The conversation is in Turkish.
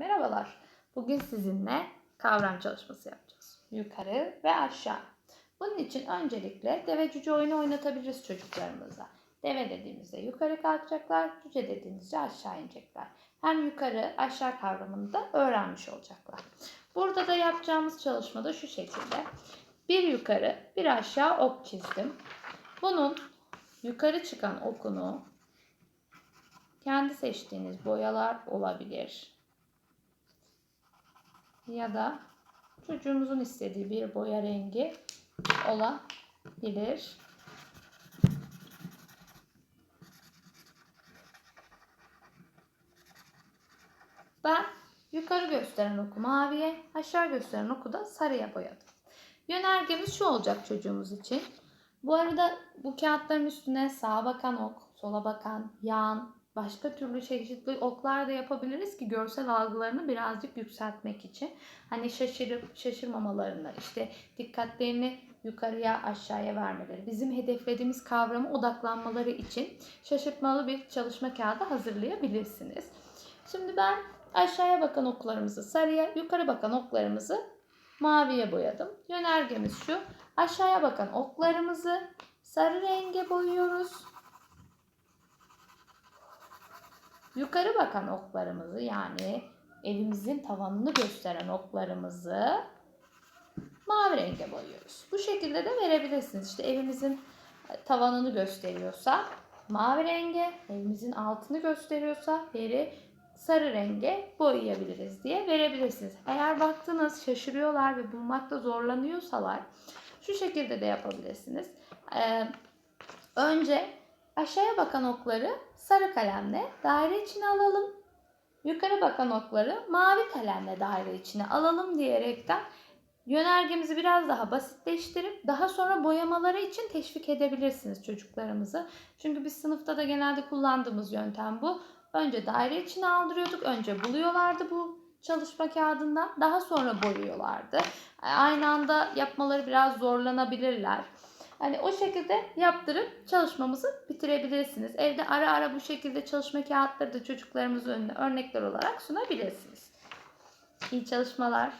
Merhabalar. Bugün sizinle kavram çalışması yapacağız. Yukarı ve aşağı. Bunun için öncelikle deve cüce oyunu oynatabiliriz çocuklarımıza. Deve dediğimizde yukarı kalkacaklar, cüce dediğimizde aşağı inecekler. Hem yukarı aşağı kavramını da öğrenmiş olacaklar. Burada da yapacağımız çalışma da şu şekilde. Bir yukarı, bir aşağı ok çizdim. Bunun yukarı çıkan okunu kendi seçtiğiniz boyalar olabilir. Ya da çocuğumuzun istediği bir boya rengi olabilir. Ben yukarı gösteren oku maviye, aşağı gösteren oku da sarıya boyadım. Yönergemiz şu olacak çocuğumuz için. Bu arada bu kağıtların üstüne sağa bakan ok, sola bakan, yan, başka türlü çeşitli oklar da yapabiliriz ki görsel algılarını birazcık yükseltmek için. Hani şaşırıp şaşırmamalarını, işte dikkatlerini yukarıya aşağıya vermeleri, bizim hedeflediğimiz kavrama odaklanmaları için şaşırtmalı bir çalışma kağıdı hazırlayabilirsiniz. Şimdi ben aşağıya bakan oklarımızı sarıya, yukarı bakan oklarımızı maviye boyadım. Yönergemiz şu. Aşağıya bakan oklarımızı sarı renge boyuyoruz. Yukarı bakan oklarımızı yani evimizin tavanını gösteren oklarımızı mavi renge boyuyoruz. Bu şekilde de verebilirsiniz. İşte evimizin tavanını gösteriyorsa mavi renge, evimizin altını gösteriyorsa yeri sarı renge boyayabiliriz diye verebilirsiniz. Eğer baktınız şaşırıyorlar ve bulmakta zorlanıyorsalar şu şekilde de yapabilirsiniz. Ee, önce aşağıya bakan okları sarı kalemle daire içine alalım. Yukarı bakan okları mavi kalemle daire içine alalım diyerekten yönergemizi biraz daha basitleştirip daha sonra boyamaları için teşvik edebilirsiniz çocuklarımızı. Çünkü biz sınıfta da genelde kullandığımız yöntem bu. Önce daire içine aldırıyorduk. Önce buluyorlardı bu çalışma kağıdından. Daha sonra boyuyorlardı. Aynı anda yapmaları biraz zorlanabilirler. Hani o şekilde yaptırıp çalışmamızı bitirebilirsiniz. Evde ara ara bu şekilde çalışma kağıtları da çocuklarımızın önüne örnekler olarak sunabilirsiniz. İyi çalışmalar.